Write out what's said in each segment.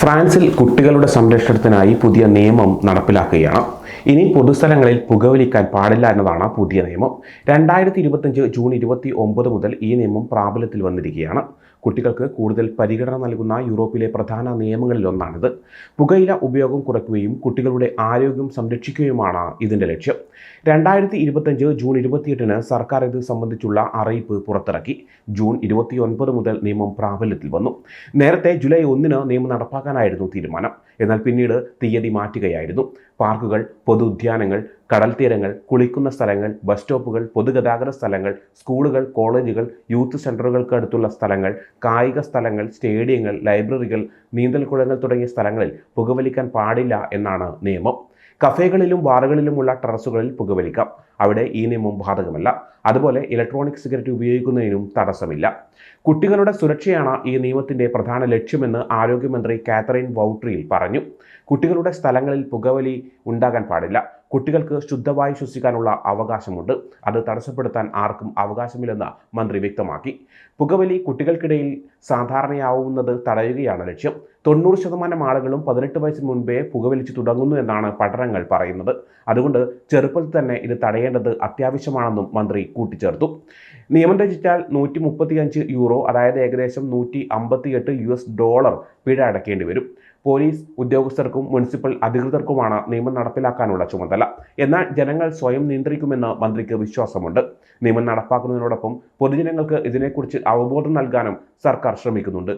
ഫ്രാൻസിൽ കുട്ടികളുടെ സംരക്ഷണത്തിനായി പുതിയ നിയമം നടപ്പിലാക്കുകയാണ്. ഇനി പൊതുസ്ഥലങ്ങളിൽ പുകവലിക്കാൻ പാടില്ല എന്നതാണ് പുതിയ നിയമം. രണ്ടായിരത്തി ഇരുപത്തഞ്ച് ജൂൺ ഇരുപത്തി ഒമ്പത് മുതൽ ഈ നിയമം പ്രാബല്യത്തിൽ വന്നിരിക്കുകയാണ്. കുട്ടികൾക്ക് കൂടുതൽ പരിഗണന നൽകുന്ന യൂറോപ്പിലെ പ്രധാന നിയമങ്ങളിലൊന്നാണിത്. പുകയില ഉപയോഗം കുറയ്ക്കുകയും കുട്ടികളുടെ ആരോഗ്യം സംരക്ഷിക്കുകയുമാണ് ഇതിന്റെ ലക്ഷ്യം. രണ്ടായിരത്തി ഇരുപത്തഞ്ച് ജൂൺ ഇരുപത്തിയെട്ടിന് സർക്കാർ ഇത് സംബന്ധിച്ചുള്ള അറിയിപ്പ് പുറത്തിറക്കി. ജൂൺ ഇരുപത്തിയൊൻപത് മുതൽ നിയമം പ്രാബല്യത്തിൽ വന്നു. നേരത്തെ ജൂലൈ ഒന്നിന് നിയമം നടപ്പാക്കാനായിരുന്നു തീരുമാനം. എന്നാൽ പിന്നീട് തീയതി മാറ്റുകയായിരുന്നു. പാർക്കുകൾ പൊതു ഉദ്യാനങ്ങൾ കടൽ തീരങ്ങൾ കുളിക്കുന്ന സ്ഥലങ്ങൾ ബസ് സ്റ്റോപ്പുകൾ പൊതുഗതാഗത സ്ഥലങ്ങൾ സ്കൂളുകൾ കോളേജുകൾ യൂത്ത് സെന്ററുകൾക്ക് അടുത്തുള്ള സ്ഥലങ്ങൾ കായിക സ്ഥലങ്ങൾ സ്റ്റേഡിയങ്ങൾ ലൈബ്രറികൾ നീന്തൽക്കുളങ്ങൾ തുടങ്ങിയ സ്ഥലങ്ങളിൽ പുകവലിക്കാൻ പാടില്ല എന്നാണ് നിയമം. കഫേകളിലും ബാറുകളിലുമുള്ള ടെറസുകളിൽ പുകവലിക്കാം. അവിടെ ഈ നിയമം ബാധകമല്ല. അതുപോലെ ഇലക്ട്രോണിക് സിഗരറ്റ് ഉപയോഗിക്കുന്നതിനും തടസ്സമില്ല. കുട്ടികളുടെ സുരക്ഷയാണ് ഈ നിയമത്തിന്റെ പ്രധാന ലക്ഷ്യമെന്ന് ആരോഗ്യമന്ത്രി കാത്തറിൻ വൗട്രിയിൽ പറഞ്ഞു. കുട്ടികളുടെ സ്ഥലങ്ങളിൽ പുകവലി ഉണ്ടാകാൻ പാടില്ല. കുട്ടികൾക്ക് ശുദ്ധവായു ശ്വസിക്കാനുള്ള അവകാശമുണ്ട്. അത് തടസ്സപ്പെടുത്താൻ ആർക്കും അവകാശമില്ലെന്ന് മന്ത്രി വ്യക്തമാക്കി. പുകവലി കുട്ടികൾക്കിടയിൽ സാധാരണയാവുന്നത് തടയുകയാണ് ലക്ഷ്യം. തൊണ്ണൂറ് ശതമാനം ആളുകളും പതിനെട്ട് വയസ്സിന് മുൻപേ പുകവലിച്ചു തുടങ്ങുന്നു എന്നാണ് പഠനങ്ങൾ പറയുന്നത്. അതുകൊണ്ട് ചെറുപ്പത്തിൽ തന്നെ ഇത് തടയേണ്ടത് അത്യാവശ്യമാണെന്നും മന്ത്രി കൂട്ടിച്ചേർത്തു. നിയമം രചിച്ചാൽ നൂറ്റി മുപ്പത്തിയഞ്ച് യൂറോ അതായത് ഏകദേശം നൂറ്റി അമ്പത്തിയെട്ട് യു എസ് ഡോളർ പിഴ അടയ്ക്കേണ്ടി വരും. പോലീസ് ഉദ്യോഗസ്ഥർക്കും മുനിസിപ്പൽ അധികൃതർക്കുമാണ് നിയമം നടപ്പിലാക്കാനുള്ള ചുമതല. എന്നാൽ ജനങ്ങൾ സ്വയം നിയന്ത്രിക്കുമെന്ന് മന്ത്രിക്ക് വിശ്വാസമുണ്ട്. നിയമം നടപ്പാക്കുന്നതിനോടൊപ്പം പൊതുജനങ്ങൾക്ക് ഇതിനെക്കുറിച്ച് അവബോധം നൽകാനും സർക്കാർ ശ്രമിക്കുന്നുണ്ട്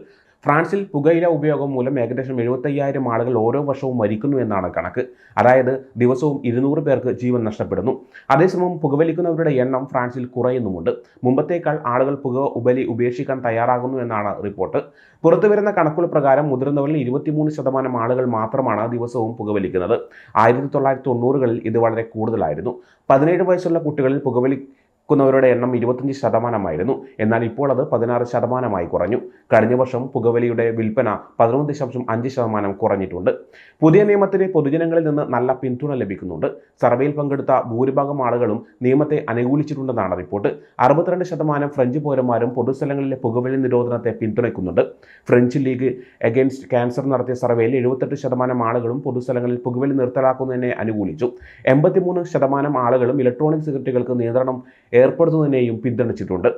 ഫ്രാൻസിൽ പുകയില ഉപയോഗം മൂലം ഏകദേശം എഴുപത്തയ്യായിരം ആളുകൾ ഓരോ വർഷവും മരിക്കുന്നു എന്നാണ് കണക്ക്. അതായത് ദിവസവും ഇരുന്നൂറ് പേർക്ക് ജീവൻ നഷ്ടപ്പെടുന്നു. അതേസമയം പുകവലിക്കുന്നവരുടെ എണ്ണം ഫ്രാൻസിൽ കുറയുന്നുമുണ്ട്. മുമ്പത്തേക്കാൾ ആളുകൾ പുക ഉപലി ഉപേക്ഷിക്കാൻ തയ്യാറാകുന്നു എന്നാണ് റിപ്പോർട്ട്. പുറത്തുവരുന്ന കണക്കുകൾ പ്രകാരം മുതിർന്നവരിൽ ഇരുപത്തിമൂന്ന് ശതമാനം ആളുകൾ മാത്രമാണ് ദിവസവും പുകവലിക്കുന്നത്. ആയിരത്തി തൊള്ളായിരത്തി തൊണ്ണൂറുകളിൽ ഇത് വളരെ കൂടുതലായിരുന്നു. പതിനേഴ് വയസ്സുള്ള കുട്ടികളിൽ പുകവലി ക്കുന്നവരുടെ എണ്ണം ഇരുപത്തഞ്ച് ശതമാനമായിരുന്നു. എന്നാൽ ഇപ്പോൾ അത് പതിനാറ് ശതമാനമായി കുറഞ്ഞു. കഴിഞ്ഞ വർഷം പുകവലിയുടെ വിൽപ്പന പതിനൊന്ന് ദശാംശം അഞ്ച് ശതമാനം കുറഞ്ഞിട്ടുണ്ട്. പുതിയ നിയമത്തിന് പൊതുജനങ്ങളിൽ നിന്ന് നല്ല പിന്തുണ ലഭിക്കുന്നുണ്ട്. സർവേയിൽ പങ്കെടുത്ത ഭൂരിഭാഗം ആളുകളും നിയമത്തെ അനുകൂലിച്ചിട്ടുണ്ടെന്നാണ് റിപ്പോർട്ട്. അറുപത്തിരണ്ട് ശതമാനം ഫ്രഞ്ച് പൗരന്മാരും പൊതുസ്ഥലങ്ങളിലെ പുകവലി നിരോധനത്തെ പിന്തുണയ്ക്കുന്നുണ്ട്. ഫ്രഞ്ച് ലീഗ് അഗെയിൻസ്റ്റ് ക്യാൻസർ നടത്തിയ സർവേയിൽ എഴുപത്തെട്ട് ശതമാനം ആളുകളും പൊതുസ്ഥലങ്ങളിൽ പുകവലി നിർത്തലാക്കുന്നതിനെ അനുകൂലിച്ചു. എൺപത്തിമൂന്ന് ശതമാനം ആളുകളും ഇലക്ട്രോണിക് സിഗരറ്റുകൾക്ക് നിയന്ത്രണം ഏർപ്പെടുത്തുന്നതിനെയും പിന്തുണച്ചിട്ടുണ്ട്.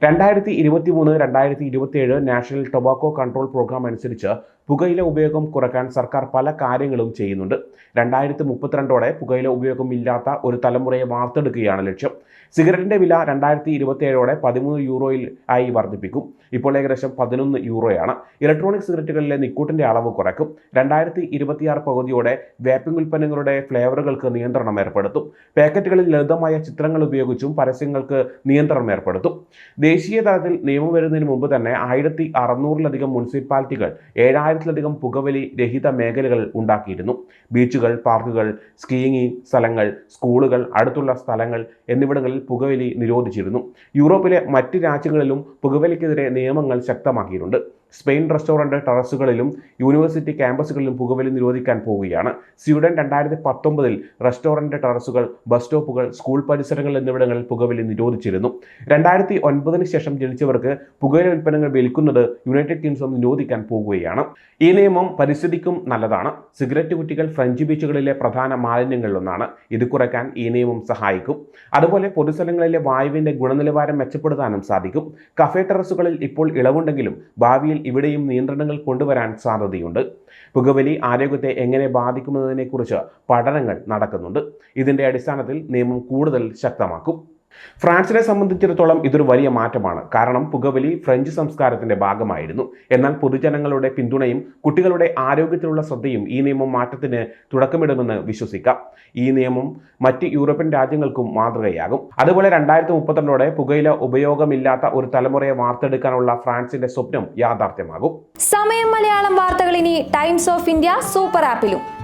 രണ്ടായിരത്തി ഇരുപത്തി മൂന്ന് രണ്ടായിരത്തി ഇരുപത്തിയേഴ് നാഷണൽ ടൊബാക്കോ കൺട്രോൾ പ്രോഗ്രാം അനുസരിച്ച് പുകയില ഉപയോഗം കുറയ്ക്കാൻ സർക്കാർ പല കാര്യങ്ങളും ചെയ്യുന്നുണ്ട്. രണ്ടായിരത്തി മുപ്പത്തിരണ്ടോടെ പുകയില ഉപയോഗം ഇല്ലാത്ത ഒരു തലമുറയെ വാർത്തെടുക്കുകയാണ് ലക്ഷ്യം. സിഗരറ്റിന്റെ വില രണ്ടായിരത്തി ഇരുപത്തിയേഴോടെ പതിമൂന്ന് യൂറോയിൽ ആയി വർദ്ധിപ്പിക്കും. ഇപ്പോൾ ഏകദേശം പതിനൊന്ന് യൂറോയാണ്. ഇലക്ട്രോണിക് സിഗരറ്റുകളിലെ നിക്കൂട്ടിന്റെ അളവ് കുറയ്ക്കും. രണ്ടായിരത്തി ഇരുപത്തിയാറ് പകുതിയോടെ വേപ്പിംഗ് ഉൽപ്പന്നങ്ങളുടെ ഫ്ലേവറുകൾക്ക് നിയന്ത്രണം ഏർപ്പെടുത്തും. പാക്കറ്റുകളിൽ ലളിതമായ ചിത്രങ്ങൾ ഉപയോഗിച്ചും പരസ്യങ്ങൾക്ക് നിയന്ത്രണം ഏർപ്പെടുത്തും. ദേശീയ തലത്തിൽ നിയമം വരുന്നതിന് മുമ്പ് തന്നെ ആയിരത്തി അറുന്നൂറിലധികം മുനിസിപ്പാലിറ്റികൾ ഏഴായിരത്തിലധികം പുകവലി രഹിത മേഖലകൾ ഉണ്ടാക്കിയിരുന്നു. ബീച്ചുകൾ പാർക്കുകൾ സ്കീയിങ് സ്ഥലങ്ങൾ സ്കൂളുകൾ അടുത്തുള്ള സ്ഥലങ്ങൾ എന്നിവിടങ്ങളിൽ പുകവലി നിരോധിച്ചിരുന്നു. യൂറോപ്പിലെ മറ്റ് രാജ്യങ്ങളിലും പുകവലിക്കെതിരെ നിയമങ്ങൾ ശക്തമാക്കിയിട്ടുണ്ട്. സ്പെയിൻ റെസ്റ്റോറന്റ് ടെറസുകളിലും യൂണിവേഴ്സിറ്റി ക്യാമ്പസുകളിലും പുകവലി നിരോധിക്കാൻ പോവുകയാണ്. സ്വീഡൻ രണ്ടായിരത്തി പത്തൊമ്പതിൽ റെസ്റ്റോറന്റ് ടെറസുകൾ ബസ് സ്റ്റോപ്പുകൾ സ്കൂൾ പരിസരങ്ങൾ എന്നിവിടങ്ങളിൽ പുകവലി നിരോധിച്ചിരുന്നു. രണ്ടായിരത്തി ഒൻപതിന് ശേഷം ജനിച്ചവർക്ക് പുകയില ഉൽപ്പന്നങ്ങൾ വിൽക്കുന്നത് യുണൈറ്റഡ് കിങ്ഡം നിരോധിക്കാൻ പോകുകയാണ്. ഈ നിയമം പരിസ്ഥിതിക്കും നല്ലതാണ്. സിഗരറ്റ് കുറ്റികൾ ഫ്രഞ്ച് ബീച്ചുകളിലെ പ്രധാന മാലിന്യങ്ങളിലൊന്നാണ്. ഇത് കുറയ്ക്കാൻ ഈ നിയമം സഹായിക്കും. അതുപോലെ പൊതുസ്ഥലങ്ങളിലെ വായുവിന്റെ ഗുണനിലവാരം മെച്ചപ്പെടുത്താനും സാധിക്കും. കഫേ ടെറസുകളിൽ ഇപ്പോൾ ഇളവുണ്ടെങ്കിലും ഭാവിയിൽ ഇവിടെയും നിയന്ത്രണങ്ങൾ കൊണ്ടുവരാൻ സാധ്യതയുണ്ട്. പുകവലി ആരോഗ്യത്തെ എങ്ങനെ ബാധിക്കുമെന്നതിനെക്കുറിച്ച് പഠനങ്ങൾ നടക്കുന്നുണ്ട്. ഇതിന്റെ അടിസ്ഥാനത്തിൽ നിയമം കൂടുതൽ ശക്തമാക്കും. ഫ്രാൻസിനെ സംബന്ധിച്ചിടത്തോളം ഇതൊരു വലിയ മാറ്റമാണ്. കാരണം പുകവലി ഫ്രഞ്ച് സംസ്കാരത്തിന്റെ ഭാഗമായിരുന്നു. എന്നാൽ പൊതുജനങ്ങളുടെ പിന്തുണയും കുട്ടികളുടെ ആരോഗ്യത്തിലുള്ള ശ്രദ്ധയും ഈ നിയമം മാറ്റത്തിന് തുടക്കമിടുമെന്ന് വിശ്വസിക്കാം. ഈ നിയമം മറ്റ് യൂറോപ്യൻ രാജ്യങ്ങൾക്കും മാതൃകയാകും. അതുപോലെ രണ്ടായിരത്തി മുപ്പത്തിരണ്ടോടെ പുകയില ഉപയോഗമില്ലാത്ത ഒരു തലമുറയെ വാർത്തെടുക്കാനുള്ള ഫ്രാൻസിന്റെ സ്വപ്നം യാഥാർത്ഥ്യമാകും. സമയം മലയാളം വാർത്തകൾ ഇനി ടൈംസ് ഓഫ് ഇന്ത്യ സൂപ്പർ ആപ്പിലും.